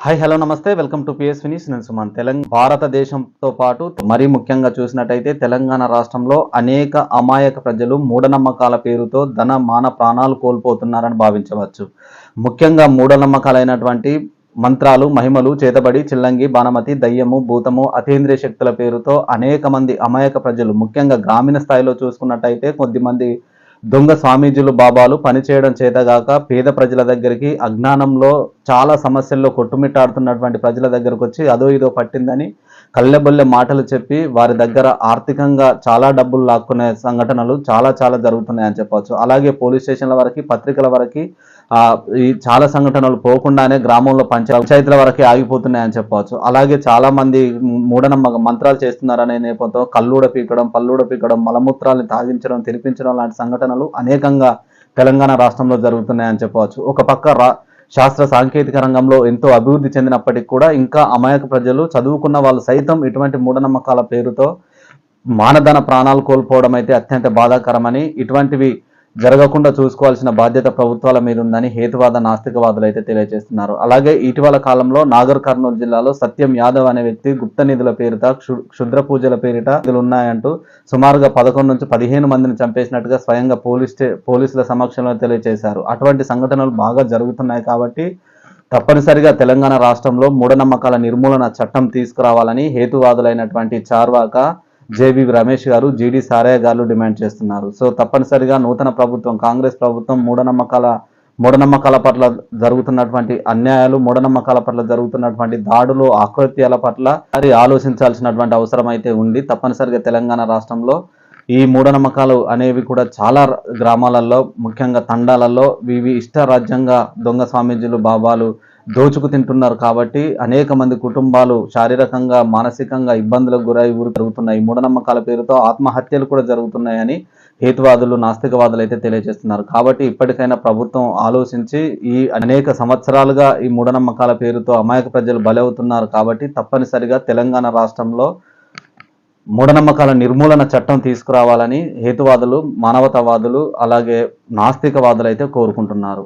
Hi hello నమస్తే. Welcome to PS వినీస్ నేను సుమన్ తెలంగాణ భారతదేశంతో పాటు మరీ ముఖ్యంగా చూసినట్టయితే తెలంగాణ రాష్ట్రంలో అనేక అమాయక ప్రజలు మూఢనమ్మకాల పేరుతో ధన మాన ప్రాణాలు కోల్పోతున్నారని భావించవచ్చు. ముఖ్యంగా మూఢనమ్మకాలైనటువంటి మంత్రాలు మహిమలు చేతబడి చిల్లంగి బాణమతి దయ్యము భూతము అతీంద్రియ శక్తుల పేరుతో అనేక మంది అమాయక ప్రజలు ముఖ్యంగా గ్రామీణ స్థాయిలో చూసుకున్నట్టయితే కొద్దిమంది దొంగ స్వామీజీలు బాబాలు పనిచేయడం చేతగాక పేద ప్రజల దగ్గరికి అజ్ఞానంలో చాలా సమస్యల్లో కొట్టుమిట్టాడుతున్నటువంటి ప్రజల దగ్గరకు వచ్చి అదో ఇదో పట్టిందని కళ్ళెబొల్లె మాటలు చెప్పి వారి దగ్గర ఆర్థికంగా చాలా డబ్బులు లాక్కునే సంఘటనలు చాలా చాలా జరుగుతున్నాయని చెప్పవచ్చు. అలాగే పోలీస్ స్టేషన్ల వరకు పత్రికల వరకు చాలా సంఘటనలు పోకుండానే గ్రామంలో పంచ పంచాయతీల వరకే ఆగిపోతున్నాయని చెప్పవచ్చు. అలాగే చాలా మంది మూఢనమ్మక మంత్రాలు చేస్తున్నారనే నేపథ్యంతో కళ్ళూడ పీకడం పల్లూడ పీకడం మలమూత్రాలను తాగించడం తినిపించడం లాంటి సంఘటనలు అనేకంగా తెలంగాణ రాష్ట్రంలో జరుగుతున్నాయని చెప్పవచ్చు. ఒక పక్క రా శాస్త్ర సాంకేతిక రంగంలో ఎంతో అభివృద్ధి చెందినప్పటికీ కూడా ఇంకా అమాయక ప్రజలు చదువుకున్న వాళ్ళు సైతం ఇటువంటి మూఢనమ్మకాల పేరుతో మానధన ప్రాణాలు కోల్పోవడం అయితే అత్యంత బాధాకరమని ఇటువంటివి జరగకుండా చూసుకోవాల్సిన బాధ్యత ప్రభుత్వాల మీద ఉందని హేతువాద నాస్తికవాదులు అయితే తెలియజేస్తున్నారు. అలాగే ఇటీవల కాలంలో నాగర్ కర్నూలు జిల్లాలో సత్యం యాదవ్ అనే వ్యక్తి గుప్త నిధుల పేరిట క్షుద్ర పూజల పేరిట ఉన్నాయంటూ సుమారుగా పదకొండు నుంచి పదిహేను మందిని చంపేసినట్టుగా స్వయంగా పోలీస్ పోలీసుల సమక్షంలో తెలియజేశారు. అటువంటి సంఘటనలు బాగా జరుగుతున్నాయి కాబట్టి తప్పనిసరిగా తెలంగాణ రాష్ట్రంలో మూఢనమ్మకాల నిర్మూలన చట్టం తీసుకురావాలని హేతువాదులైనటువంటి చార్వాక జేబీ రమేష్ గారు జీడీ సారయ్య గారు డిమాండ్ చేస్తున్నారు. సో తప్పనిసరిగా నూతన ప్రభుత్వం కాంగ్రెస్ ప్రభుత్వం మూఢనమ్మకాల మూఢనమ్మకాల పట్ల జరుగుతున్నటువంటి అన్యాయాలు మూఢనమ్మకాల పట్ల జరుగుతున్నటువంటి దాడులు ఆకృత్యాల పట్ల మరి ఆలోచించాల్సినటువంటి అవసరం అయితే ఉంది. తప్పనిసరిగా తెలంగాణ రాష్ట్రంలో ఈ మూఢనమ్మకాలు అనేవి కూడా చాలా గ్రామాలలో ముఖ్యంగా తండాలలో ఇవి ఇష్టరాజ్యంగా దొంగ స్వామీజీలు బాబాలు దోచుకు తింటున్నారు కాబట్టి అనేక మంది కుటుంబాలు శారీరకంగా మానసికంగా ఇబ్బందులకు గురై ఊరు జరుగుతున్నాయి. మూఢనమ్మకాల పేరుతో ఆత్మహత్యలు కూడా జరుగుతున్నాయని హేతువాదులు నాస్తికవాదులు అయితే తెలియజేస్తున్నారు. కాబట్టి ఇప్పటికైనా ప్రభుత్వం ఆలోచించి ఈ అనేక సంవత్సరాలుగా ఈ మూఢనమ్మకాల పేరుతో అమాయక ప్రజలు బలవుతున్నారు కాబట్టి తప్పనిసరిగా తెలంగాణ రాష్ట్రంలో మూఢనమ్మకాల నిర్మూలన చట్టం తీసుకురావాలని హేతువాదులు మానవతావాదులు అలాగే నాస్తికవాదులు అయితే కోరుకుంటున్నారు.